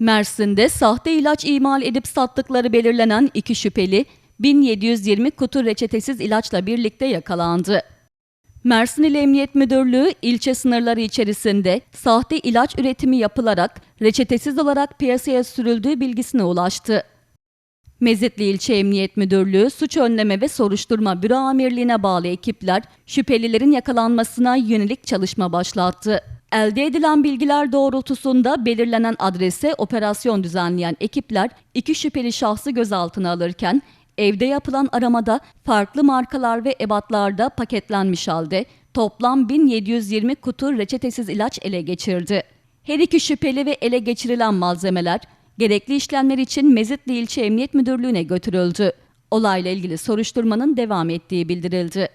Mersin'de sahte ilaç imal edip sattıkları belirlenen iki şüpheli 1720 kutu reçetesiz ilaçla birlikte yakalandı. Mersin İl Emniyet Müdürlüğü ilçe sınırları içerisinde sahte ilaç üretimi yapılarak reçetesiz olarak piyasaya sürüldüğü bilgisine ulaştı. Mezitli İlçe Emniyet Müdürlüğü Suç Önleme ve Soruşturma Büro Amirliğine bağlı ekipler şüphelilerin yakalanmasına yönelik çalışma başlattı. Elde edilen bilgiler doğrultusunda belirlenen adrese operasyon düzenleyen ekipler iki şüpheli şahsı gözaltına alırken evde yapılan aramada farklı markalar ve ebatlarda paketlenmiş halde toplam 1720 kutu reçetesiz ilaç ele geçirdi. Her iki şüpheli ve ele geçirilen malzemeler gerekli işlemler için Mezitli İlçe Emniyet Müdürlüğü'ne götürüldü. Olayla ilgili soruşturmanın devam ettiği bildirildi.